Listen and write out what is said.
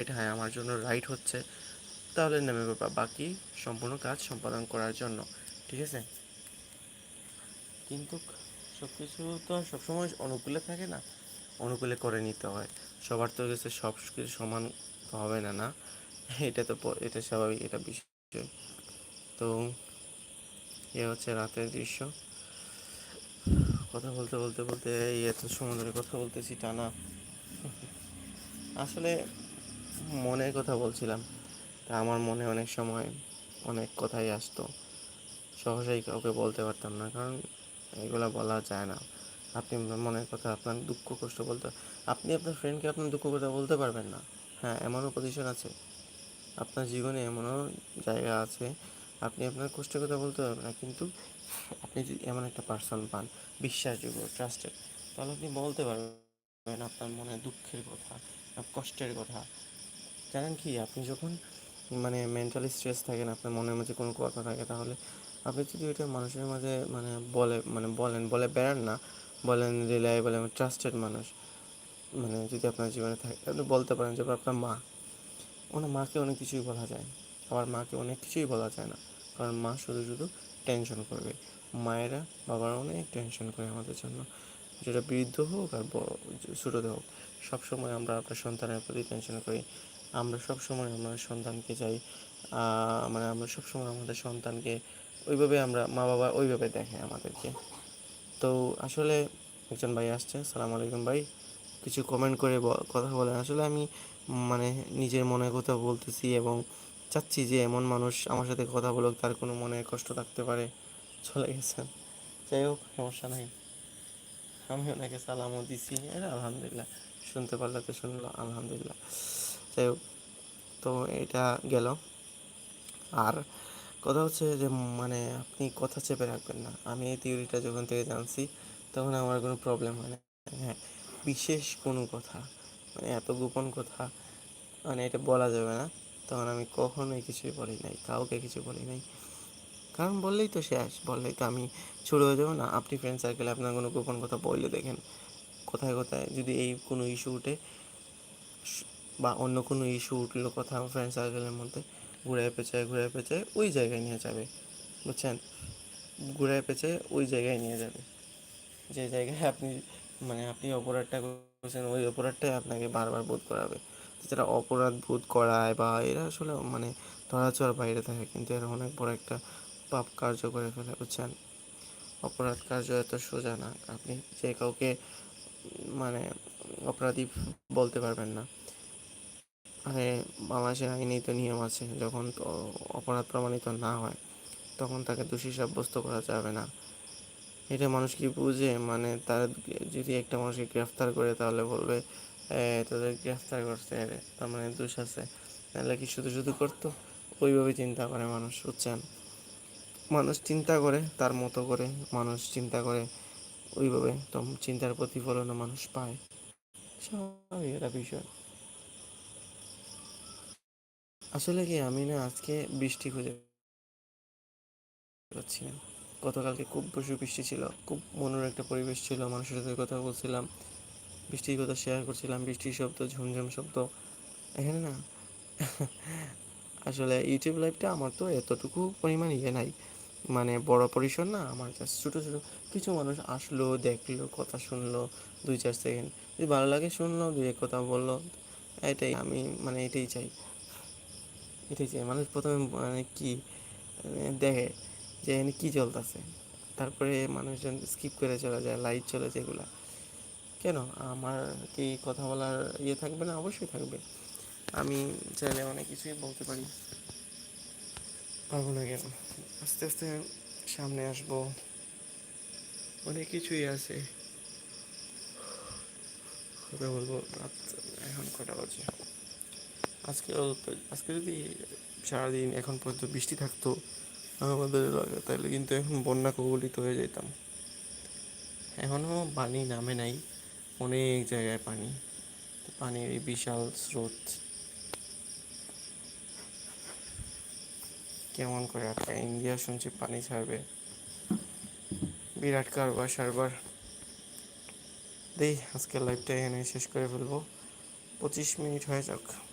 এটা হ্যাঁ আমার জন্য রাইট হচ্ছে। তাহলে নেমে বাকি সম্পূর্ণ কাজ সম্পাদন করার জন্য, ঠিক আছে? কিন্তু সব কিছু তো সবসময় অনুকূলে থাকে না। অনুকূলে করে নিতে হয়। সবার তো কাছে সব কিছু সমান হবে না না? এটা তো এটা স্বাভাবিক, এটা বিষয়। তো এ হচ্ছে রাতের দৃশ্য। কথা বলতে বলতে বলতে এই এত সময় ধরে কথা বলতেছি, টানা। আসলে মনের কথা বলছিলাম। তা আমার মনে অনেক সময় অনেক কথাই আসতো। সহজেই কাউকে বলতে পারতাম না, কারণ এগুলো বলা যায় না। আপনি মনের কথা, আপনার দুঃখ, কষ্ট বলতে, আপনি আপনার ফ্রেন্ডকে আপনার দুঃখ কথা বলতে পারবেন না। হ্যাঁ এমনও পজিশন আছে। আপনার জীবনে এমনও জায়গা আছে, আপনি আপনার কষ্টের কথা বলতে পারবেন না, কিন্তু আপনি যদি এমন একটা পার্সন পান, বিশ্বাসযোগ্য ট্রাস্টেড তাহলে আপনি বলতে পারবেন আপনার মনে দুঃখের কথা কষ্টের কথা। জানেন কি, আপনি যখন মানে মেন্টালি স্ট্রেস থাকেন, আপনার মনের মধ্যে কোনো কথা থাকে, তাহলে আপনি যদি ওইটা মানুষের মাঝে মানে বলে মানে বলেন, বলে বেড়ান না, বলেন রিলায়েবল এবং ট্রাস্টেড মানুষ মানে যদি আপনার জীবনে থাকে, আপনি বলতে পারেন যে আপনার মা। ওনার মাকে অনেক কিছুই বলা যায়, আবার মাকে অনেক কিছুই বলা যায় না, কারণ মা শুধু শুধু টেনশন করবে। মায়েরা, বাবারা অনেক টেনশন করে আমাদের জন্য, যেটা বৃদ্ধ হোক আর ছোটোতে হোক, সবসময় আমরা আপনার সন্তানের প্রতি টেনশন করি। আমরা সবসময় আমাদের সন্তানকে চাই মানে আমরা সবসময় আমাদের সন্তানকে ওইভাবে আমরা মা বাবা ওইভাবে দেখে আমাদেরকে। তো আসলে একজন ভাই আসছে সালাম আলাইকুম ভাই। কিছু কমেন্ট করে কথা বলেন। আসলে আমি মানে নিজের মনের কথা বলতেছি এবং চাচ্ছি যে এমন মানুষ আমার সাথে কথা বলুক, তার কোনো মনে কষ্ট থাকতে পারে। চলে গেছেন। যাই হোক, সমস্যা নাই। আমি ওনাকে সালামও দিছি। আলহামদুলিল্লাহ। শুনতে পারলে তো শুনলো, আলহামদুলিল্লাহ। যাই হোক, তো এটা গেল। আর কথা হচ্ছে যে মানে আপনি কথা চেপে রাখবেন না। আমি এই থিওরিটা যখন থেকে জানছি, তখন আমার কোনো প্রবলেম হয় না। হ্যাঁ বিশেষ কোনো কথা মানে এত গোপন কথা মানে এটা বলা যাবে না। তখন আমি কখনোই কিছুই বলি নাই, কাউকে কিছু বলি নাই। কারণ বললেই তো শেষ, বললেই তো আমি শুরু হয়ে যাব না। আপনি ফ্রেন্ড সার্কেলে আপনার কোনো গোপন কথা বললে দেখেন, কোথায় কোথায় যদি এই কোনো ইস্যু উঠে বা অন্য কোনো ইস্যু উঠল কথা ফ্রেন্ড সার্কেলের মধ্যে ঘুরায় পেঁচায় ঘুরায় পেঁচায় ওই জায়গায় নিয়ে যাবে, বুঝছেন? ঘুরায় পেঁচায় ওই জায়গায় নিয়ে যাবে। যে জায়গায় আপনি মানে আপনি অপরাধটা করছেন, ওই অপরাধটাই আপনাকে বারবার বোধ করাবে। যারা অপরাধ বোধ করায় বা এরা আসলে মানে ধরাছোঁয়ার বাইরে থাকে, কিন্তু এরা অনেক বড় একটা পাপ কার্য করে ফেলে, বুঝছেন? অপরাধ কার্য এত সোজা না। আপনি যে কাউকে মানে অপরাধী বলতে পারবেন না। মানে বাংলাদেশের আইনেই তো নিয়ম আছে, যখন অপরাধ প্রমাণিত না হয়, তখন তাকে দোষী সাব্যস্ত করা যাবে না। এটা মানুষ কি বুঝে? মানে তার যদি একটা মানুষকে গ্রেফতার করে তাহলে বলবে তাদের গ্রেফতার করছে তার মানে দোষ আছে। নাহলে কি শুধু শুধু করতো? ওইভাবে চিন্তা করে মানুষ, বুঝছেন? মানুষ চিন্তা করে, তার মতো করে মানুষ চিন্তা করে, ওইভাবে তো চিন্তার প্রতিফলনও মানুষ পায়। স্বাভাবিক একটা বিষয়। আসলে কি আমি না আজকে বৃষ্টি খুঁজে পাচ্ছি না। গতকালকে খুব বেশি বৃষ্টি ছিল, খুব মনোর একটা পরিবেশ ছিল, মানুষের সাথে কথা বলছিলাম, বৃষ্টির কথা শেয়ার করছিলাম, বৃষ্টির শব্দ, ঝুমঝুম শব্দ। এখানে না আসলে ইউটিউব লাইভটা আমার তো এতটুকু পরিমাণ ইয়ে নাই। মানে বড় পরিসর না, আমার জাস্ট ছোটো ছোটো কিছু মানুষ আসলো, দেখল, কথা শুনলো, দুই, চার সেকেন্ড যদি ভালো লাগে শুনলো, দুই, এক কথা বলল, এটাই আমি মানে এটাই চাই। এটাই চাই মানুষ প্রথমে মানে কি মানে দেখে যে এখানে কী চলতেছে। তারপরে মানুষজন স্কিপ করে চলে যায় লাইট চলে যেগুলা। কেন? আমার কি কথা বলার ইয়ে থাকবে না? অবশ্যই থাকবে। আমি চাইলে অনেক কিছুই বলতে পারি। পারব না কেন? আস্তে আস্তে সামনে আসব। অনেক কিছুই আছে। কথা বলব রাত এখন কটা বাজে? আজকে আজকে যদি সারাদিন এখন পর্যন্ত বৃষ্টি থাকতো, আমাদের এলাকায় তাহলে কিন্তু এখন বন্যা কবলিত হয়ে যেতাম। এখনও পানি নামে নাই, অনেক জায়গায় পানি। পানির এই বিশাল স্রোত। কেমন করে আটকা ইন্ডিয়া শুনছি পানি ছাড়বে। বিরাট কারবার সারবার। দেই, আজকের লাইভটা এখানে শেষ করে ফেলব। পঁচিশ মিনিট হয়ে যাক।